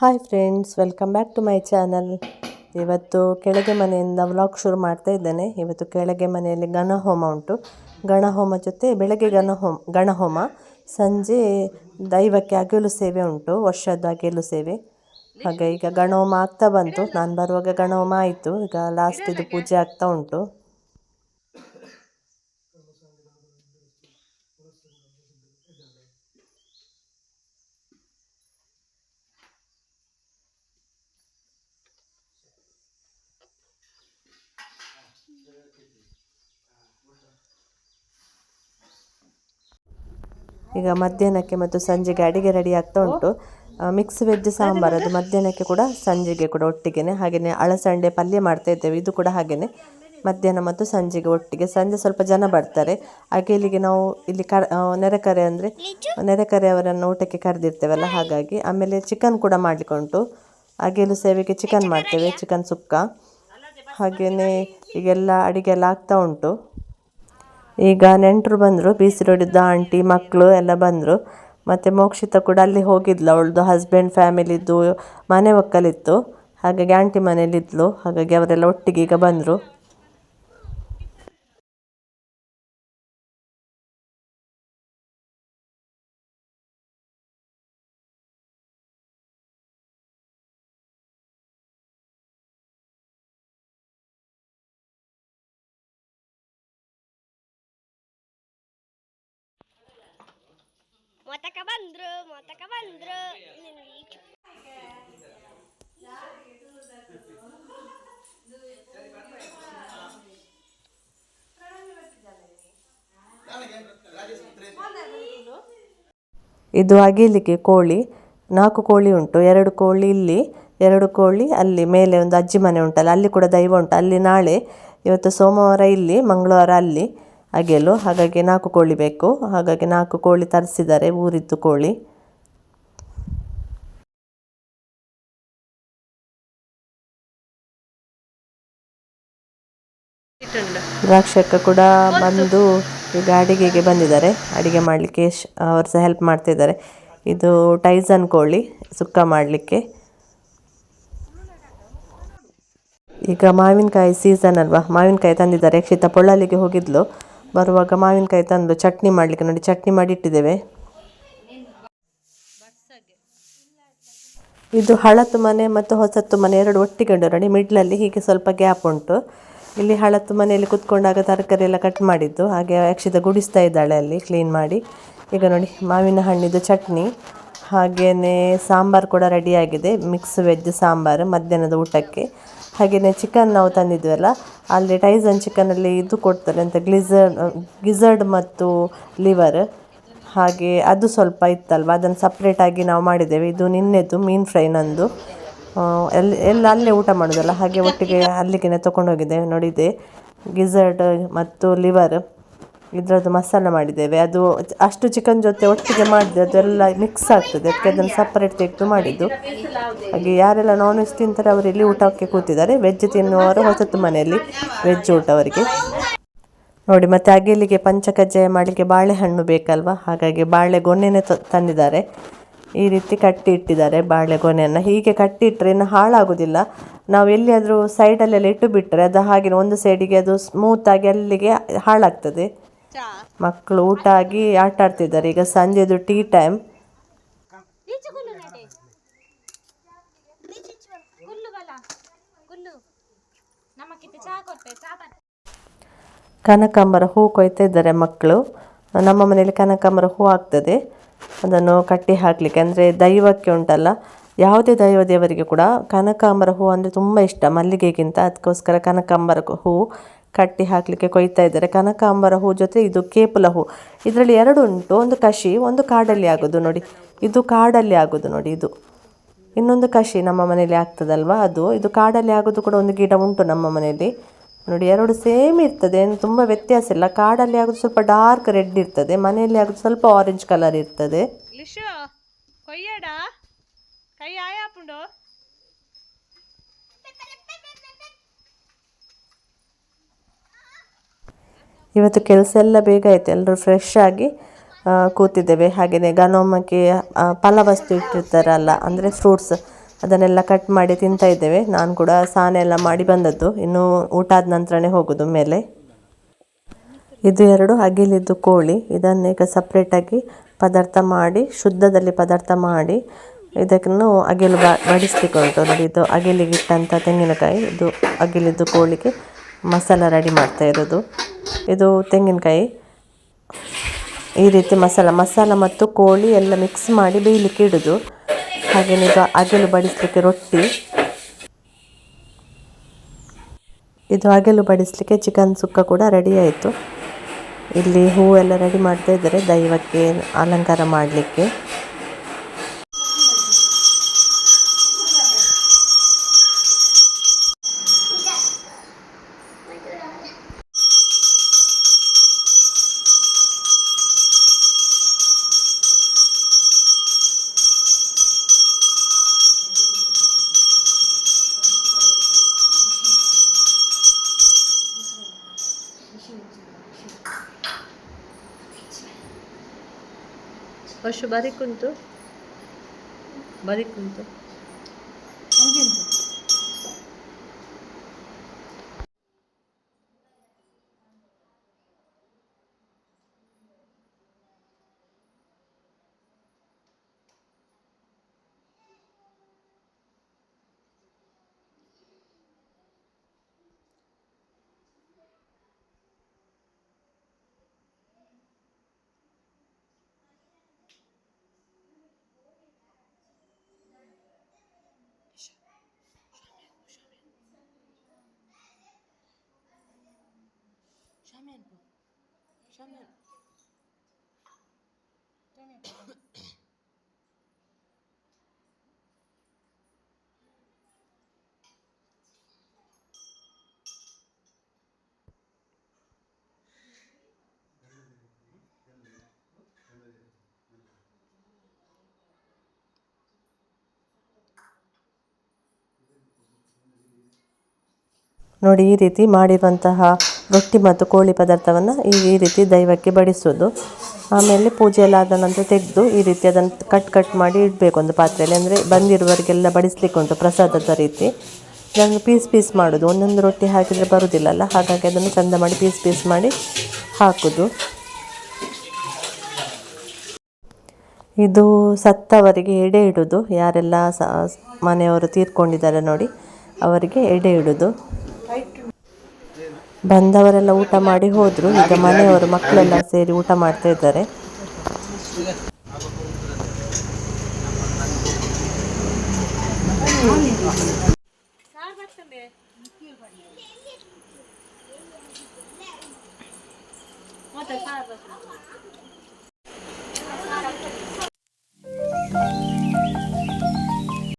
Hi friends, welcome back to my channel. ಇವತ್ತು ಕೆಳಗೆ ಮನೆಯಿಂದ ವ್ಲಾಗ್ ಶುರು ಮಾಡ್ತಾ ಇದ್ದೇನೆ. ಇವತ್ತು ಕೆಳಗೆ ಮನೆಯಲ್ಲಿ ಗಣಹೋಮ ಉಂಟು. ಗಣಹೋಮ ಜೊತೆ ಬೆಳಗ್ಗೆ ಗಣಹೋಮ ಗಣಹೋಮ ಸಂಜೆ ದೈವಕ್ಕೆ ಅಗಿಲು ಸೇವೆ ಉಂಟು, ವರ್ಷದ ಅಗಿಲು ಸೇವೆ. ಹಾಗೆ ಈಗ ಗಣಹೋಮ ಆಗ್ತಾ ಬಂತು. ನಾನು ಬರುವಾಗ ಗಣಹೋಮ ಆಯಿತು. ಈಗ ಲಾಸ್ಟ್ ಇದು ಪೂಜೆ ಆಗ್ತಾ ಉಂಟು. ಈಗ ಮಧ್ಯಾಹ್ನಕ್ಕೆ ಮತ್ತು ಸಂಜೆಗೆ ಅಡಿಗೆ ರೆಡಿ ಆಗ್ತಾ ಉಂಟು. ಮಿಕ್ಸ್ ವೆಜ್ ಸಾಂಬಾರು ಅದು ಮಧ್ಯಾಹ್ನಕ್ಕೆ ಕೂಡ ಸಂಜೆಗೆ ಕೂಡ ಒಟ್ಟಿಗೆನೆ. ಹಾಗೆಯೇ ಅಳಸಂಡೆ ಪಲ್ಯ ಮಾಡ್ತಾ ಇದ್ದೇವೆ. ಇದು ಕೂಡ ಹಾಗೆಯೇ ಮಧ್ಯಾಹ್ನ ಮತ್ತು ಸಂಜೆಗೆ ಒಟ್ಟಿಗೆ. ಸಂಜೆ ಸ್ವಲ್ಪ ಜನ ಬರ್ತಾರೆ. ಹಾಗೆ ಇಲ್ಲಿಗೆ ನಾವು ಇಲ್ಲಿ ಕರ್ ನೆರೆಕರೆ ಅಂದರೆ ನೆರೆಕರೆಯವರನ್ನು ಊಟಕ್ಕೆ ಕರೆದಿರ್ತೇವಲ್ಲ, ಹಾಗಾಗಿ ಆಮೇಲೆ ಚಿಕನ್ ಕೂಡ ಮಾಡಲಿಕ್ಕೆ ಉಂಟು. ಸೇವೆಗೆ ಚಿಕನ್ ಮಾಡ್ತೇವೆ ಚಿಕನ್ ಸುಕ್ಕ. ಹಾಗೆಯೇ ಈಗೆಲ್ಲ ಅಡಿಗೆ ಎಲ್ಲ ಆಗ್ತಾ ಉಂಟು. ಈಗ ನೆಂಟರು ಬಂದರು ಬಿ ಸಿ ರೋಡಿದ್ದ ಆಂಟಿ ಮಕ್ಕಳು ಎಲ್ಲ ಬಂದರು. ಮತ್ತು ಮೋಕ್ಷಿತ ಕೂಡ ಅಲ್ಲಿ ಹೋಗಿದ್ಲು. ಅವಳದು ಹಸ್ಬೆಂಡ್ ಫ್ಯಾಮಿಲಿದ್ದು ಮನೆ ಒಕ್ಕಲಿತ್ತು. ಹಾಗಾಗಿ ಆಂಟಿ ಮನೇಲಿದ್ಲು. ಹಾಗಾಗಿ ಅವರೆಲ್ಲ ಒಟ್ಟಿಗೆ ಈಗ ಬಂದರು. ಮೊತಕ ಬಂದ್ರು ಮೊತಕ ಬಂದ್ರು. ಇದು ಅಗೀಲಿಕ್ಕೆ ಕೋಳಿ, ನಾಲ್ಕು ಕೋಳಿ ಉಂಟು, ಎರಡು ಕೋಳಿ ಇಲ್ಲಿ, ಎರಡು ಕೋಳಿ ಅಲ್ಲಿ, ಮೇಲೆ ಒಂದು ಅಜ್ಜಿ ಮನೆ ಉಂಟಲ್ಲ, ಅಲ್ಲಿ ಕೂಡ ದೈವ ಉಂಟು, ಅಲ್ಲಿ ನಾಳೆ ಇವತ್ತು ಸೋಮವಾರ ಇಲ್ಲಿ, ಮಂಗಳವಾರ ಅಲ್ಲಿ. ಅಗೆಲು ಹಾಗಾಗಿ ನಾಲ್ಕು ಕೋಳಿ ಬೇಕು. ಹಾಗಾಗಿ ನಾಲ್ಕು ಕೋಳಿ ತರಿಸಿದ್ದಾರೆ. ಊರಿದ್ದು ಕೋಳಿ. ದ್ರಾಕ್ಷಕ್ಕ ಕೂಡ ಬಂದು ಈಗ ಅಡಿಗೆಗೆ ಬಂದಿದ್ದಾರೆ. ಅಡಿಗೆ ಮಾಡಲಿಕ್ಕೆ ಅವರು ಸಹ ಹೆಲ್ಪ್ ಮಾಡ್ತಿದ್ದಾರೆ. ಇದು ಟೈಸನ್ ಕೋಳಿ, ಸುಕ್ಕ ಮಾಡಲಿಕ್ಕೆ. ಈಗ ಮಾವಿನಕಾಯಿ ಸೀಸನ್ ಅಲ್ವಾ? ಮಾವಿನಕಾಯಿ ತಂದಿದ್ದಾರೆ. ಯಕ್ಷಿತ ಪೊಳ್ಳಲಿಗೆ ಹೋಗಿದ್ಲು. ಬರುವಾಗ ಮಾವಿನಕಾಯಿ ತಂದು ಚಟ್ನಿ ಮಾಡಲಿಕ್ಕೆ ನೋಡಿ, ಚಟ್ನಿ ಮಾಡಿ ಇಟ್ಟಿದ್ದೇವೆ. ಇದು ಹಳತ್ತು ಮನೆ ಮತ್ತು ಹೊಸತ್ತು ಮನೆ ಎರಡು ಒಟ್ಟಿಗೆ ಉಂಟು ನೋಡಿ, ಮಿಡ್ಲಲ್ಲಿ ಹೀಗೆ ಸ್ವಲ್ಪ ಗ್ಯಾಪ್ ಉಂಟು. ಇಲ್ಲಿ ಹಳತ್ತು ಮನೆಯಲ್ಲಿ ಕುತ್ಕೊಂಡಾಗ ತರಕಾರಿ ಎಲ್ಲ ಕಟ್ ಮಾಡಿದ್ದು, ಹಾಗೆ ಅಕ್ಷಿತ ಗುಡಿಸ್ತಾ ಇದ್ದಾಳೆ ಅಲ್ಲಿ ಕ್ಲೀನ್ ಮಾಡಿ. ಈಗ ನೋಡಿ, ಮಾವಿನ ಹಣ್ಣಿದ್ದು ಚಟ್ನಿ, ಹಾಗೆಯೇ ಸಾಂಬಾರು ಕೂಡ ರೆಡಿಯಾಗಿದೆ ಮಿಕ್ಸ್ ವೆಜ್ ಸಾಂಬಾರು ಮಧ್ಯಾಹ್ನದ ಊಟಕ್ಕೆ. ಹಾಗೆಯೇ ಚಿಕನ್ ನಾವು ತಂದಿದ್ವಲ್ಲ ಅಲ್ಲಿ ಟೈಸನ್ ಚಿಕನಲ್ಲಿ ಇದು ಕೊಡ್ತಾರೆ ಅಂತ ಗ್ಲಿಝರ್ಡ್ ಗಿಝರ್ಡ್ ಮತ್ತು ಲಿವರ್ ಹಾಗೆ ಅದು ಸ್ವಲ್ಪ ಇತ್ತಲ್ವ? ಅದನ್ನು ಸಪ್ರೇಟಾಗಿ ನಾವು ಮಾಡಿದ್ದೇವೆ. ಇದು ನಿನ್ನೆದು, ಮೀನು ಫ್ರೈ ನಂದು. ಎಲ್ಲಿ ಎಲ್ಲ ಅಲ್ಲೇ ಊಟ ಮಾಡೋದಲ್ಲ? ಹಾಗೆ ಒಟ್ಟಿಗೆ ಅಲ್ಲಿಗೆ ತೊಗೊಂಡೋಗಿದ್ದೇವೆ ನೋಡಿದೆ ಗಿಝರ್ಡ್ ಮತ್ತು ಲಿವರ್ ಇದರದ್ದು ಮಸಾಲ ಮಾಡಿದ್ದೇವೆ. ಅದು ಅಷ್ಟು ಚಿಕನ್ ಜೊತೆ ಒಟ್ಟಿಗೆ ಮಾಡಿದೆ ಅದೆಲ್ಲ ಮಿಕ್ಸ್ ಆಗ್ತದೆ. ಅದಕ್ಕೆ ಅದನ್ನು ಸಪ್ರೇಟ್ ತೆಗೆದು ಮಾಡಿದ್ದು. ಹಾಗೆ ಯಾರೆಲ್ಲ ನಾನ್ ವೆಜ್ ತಿಂತಾರೆ ಅವರು ಇಲ್ಲಿ ಊಟಕ್ಕೆ ಕೂತಿದ್ದಾರೆ. ವೆಜ್ ತಿನ್ನುವವರು ಹೊಸತು ಮನೆಯಲ್ಲಿ ವೆಜ್ ಊಟ ಅವರಿಗೆ ನೋಡಿ, ಮತ್ತೆ ಅಗಿಲಿಗೆ ಪಂಚಕಜ್ಜಾಯ ಮಾಡಲಿಕ್ಕೆ ಬಾಳೆಹಣ್ಣು ಬೇಕಲ್ವಾ? ಹಾಗಾಗಿ ಬಾಳೆಗೊನೆನೇ ತಂದಿದ್ದಾರೆ. ಈ ರೀತಿ ಕಟ್ಟಿ ಇಟ್ಟಿದ್ದಾರೆ ಬಾಳೆಗೊನೆಯನ್ನು ಹೀಗೆ ಕಟ್ಟಿಟ್ಟರೆ ಇನ್ನು ಹಾಳಾಗೋದಿಲ್ಲ. ನಾವು ಎಲ್ಲಿಯಾದರೂ ಸೈಡಲ್ಲೆಲ್ಲ ಇಟ್ಟು ಬಿಟ್ಟರೆ ಅದು ಹಾಗೆ ಒಂದು ಸೈಡಿಗೆ ಅದು ಸ್ಮೂತಾಗಿ ಅಲ್ಲಿಗೆ ಹಾಳಾಗ್ತದೆ. ಮಕ್ಕಳು ಊಟ ಆಗಿ ಆಟ ಆಡ್ತಿದ್ದಾರೆ. ಈಗ ಸಂಜೆದು ಟೀ ಟೈಮ್. ಕನಕಾಂಬರ ಹೂ ಕೊಯ್ತಾ ಇದ್ದಾರೆ ಮಕ್ಕಳು. ನಮ್ಮ ಮನೆಯಲ್ಲಿ ಕನಕಾಂಬರ ಹೂ ಆಗ್ತದೆ. ಅದನ್ನು ಕಟ್ಟಿ ಹಾಕ್ಲಿಕ್ಕೆ. ಅಂದರೆ ದೈವಕ್ಕೆ ಉಂಟಲ್ಲ. ಯಾವುದೇ ದೈವ ದೇವರಿಗೆ ಕೂಡ ಕನಕಾಂಬರ ಹೂ ಅಂದರೆ ತುಂಬ ಇಷ್ಟ. ಮಲ್ಲಿಗೆಗಿಂತ. ಅದಕ್ಕೋಸ್ಕರ ಕನಕಾಂಬರ ಹೂ ಕಟ್ಟಿ ಹಾಕಲಿಕ್ಕೆ ಕೊಯ್ತಾ ಇದ್ದಾರೆ. ಕನಕಾಂಬರ ಹೂ ಜೊತೆ ಇದು ಕೇಪುಲ ಹೂ. ಇದರಲ್ಲಿ ಎರಡು ಉಂಟು. ಒಂದು ಕಷಿ ಒಂದು ಕಾಡಲ್ಲಿ ಆಗೋದು ನೋಡಿ. ಇದು ಕಾಡಲ್ಲಿ ಆಗೋದು ನೋಡಿ ಇದು. ಇನ್ನೊಂದು ಕಷಿ ನಮ್ಮ ಮನೆಯಲ್ಲಿ ಆಗ್ತದಲ್ವಾ ಅದು? ಇದು ಕಾಡಲ್ಲಿ ಆಗೋದು ಕೂಡ ಒಂದು ಗಿಡ ಉಂಟು ನಮ್ಮ ಮನೆಯಲ್ಲಿ. ನೋಡಿ, ಎರಡು ಸೇಮ್ ಇರ್ತದೆ. ಏನು ತುಂಬ ವ್ಯತ್ಯಾಸ ಇಲ್ಲ. ಕಾಡಲ್ಲಿ ಆಗೋದು ಸ್ವಲ್ಪ ಡಾರ್ಕ್ ರೆಡ್ ಇರ್ತದೆ. ಮನೆಯಲ್ಲಿ ಆಗೋದು ಸ್ವಲ್ಪ ಆರೆಂಜ್ ಕಲರ್ ಇರ್ತದೆ. ಇವತ್ತು ಕೆಲಸ ಎಲ್ಲ ಬೇಗ ಆಯಿತು. ಎಲ್ಲರೂ ಫ್ರೆಶ್ ಆಗಿ ಕೂತಿದ್ದೇವೆ. ಹಾಗೆಯೇ ಗನೋಮಕ್ಕೆ ಫಲವಸ್ತು ಇಟ್ಟಿರ್ತಾರಲ್ಲ, ಅಂದರೆ ಫ್ರೂಟ್ಸ್ ಅದನ್ನೆಲ್ಲ ಕಟ್ ಮಾಡಿ ತಿಂತಾ ಇದ್ದೇವೆ. ನಾನು ಕೂಡ ಸ್ನಾನ ಎಲ್ಲ ಮಾಡಿ ಬಂದದ್ದು. ಇನ್ನು ಊಟ ಆದ ನಂತರನೇ ಹೋಗೋದು ಮೇಲೆ. ಇದು ಎರಡು ಅಗಿಲಿದ್ದು ಕೋಳಿ. ಇದನ್ನು ಈಗ ಸಪ್ರೇಟಾಗಿ ಪದಾರ್ಥ ಮಾಡಿ, ಶುದ್ಧದಲ್ಲಿ ಪದಾರ್ಥ ಮಾಡಿ ಇದಕ್ಕೂ ಅಗಿಲು ಬಡಿಸ್ಲಿಕ್ಕೆ ಉಂಟು ನೋಡಿ, ಇದು ಅಗಿಲಿಗಿಟ್ಟಂಥ ತೆಂಗಿನಕಾಯಿ. ಇದು ಅಗಿಲಿದ್ದು ಕೋಳಿಗೆ ಮಸಾಲ ರೆಡಿ ಮಾಡ್ತಾ ಇರೋದು. ಇದು ತೆಂಗಿನಕಾಯಿ. ಈ ರೀತಿ ಮಸಾಲ ಮಸಾಲ ಮತ್ತು ಕೋಳಿ ಎಲ್ಲ ಮಿಕ್ಸ್ ಮಾಡಿ ಬೇಯಲಿಕ್ಕೆ ಇಡೋದು. ಹಾಗೆಯೇ ಇದು ಅಗೆಲು ಬಡಿಸಲಿಕ್ಕೆ ರೊಟ್ಟಿ. ಇದು ಅಗೆಲು ಬಡಿಸಲಿಕ್ಕೆ ಚಿಕನ್ ಸುಕ್ಕ ಕೂಡ ರೆಡಿ ಆಯಿತು. ಇಲ್ಲಿ ಹೂವೆಲ್ಲ ರೆಡಿ ಮಾಡ್ತಾ ಇದ್ದಾರೆ. ದೈವಕ್ಕೆ ಅಲಂಕಾರ ಮಾಡಲಿಕ್ಕೆ. ಅಷ್ಟು 下面 ನೋಡಿ, ಈ ರೀತಿ ಮಾಡಿರುವಂತಹ ರೊಟ್ಟಿ ಮತ್ತು ಕೋಳಿ ಪದಾರ್ಥವನ್ನು ಈ ರೀತಿ ದೈವಕ್ಕೆ ಬಡಿಸೋದು ಆಮೇಲೆ ಪೂಜೆ ಆದ ನಂತರ ತೆಗೆದು ಈ ರೀತಿ ಅದನ್ನು ಕಟ್ ಕಟ್ ಮಾಡಿ ಇಡಬೇಕು ಒಂದು ಪಾತ್ರೆಯಲ್ಲಿ. ಅಂದರೆ ಬಂದಿರುವವರಿಗೆಲ್ಲ ಬಡಿಸ್ಲಿಕ್ಕೆ ಉಂಟು ಪ್ರಸಾದದ ರೀತಿ. ಇದನ್ನು ಪೀಸ್ ಪೀಸ್ ಮಾಡೋದು ಒಂದೊಂದು ರೊಟ್ಟಿ ಹಾಕಿದರೆ ಬರುವುದಿಲ್ಲಲ್ಲ? ಹಾಗಾಗಿ ಅದನ್ನು ಚಂದ ಮಾಡಿ ಪೀಸ್ ಪೀಸ್ ಮಾಡಿ ಹಾಕೋದು ಇದು ಸತ್ತವರಿಗೆ ಎಡೆ ಇಡೋದು ಯಾರೆಲ್ಲ ಸ, ಮನೆಯವರು ತೀರ್ಕೊಂಡಿದ್ದಾರೆ ನೋಡಿ, ಅವರಿಗೆ ಎಡೆ ಇಡೋದು ಬಂದವರೆಲ್ಲ ಊಟ ಮಾಡಿ ಹೋದ್ರು. ಈಗ ಮನೆಯವರು ಮಕ್ಕಳೆಲ್ಲ ಸೇರಿ ಊಟ ಮಾಡ್ತಾ ಇದ್ದಾರೆ.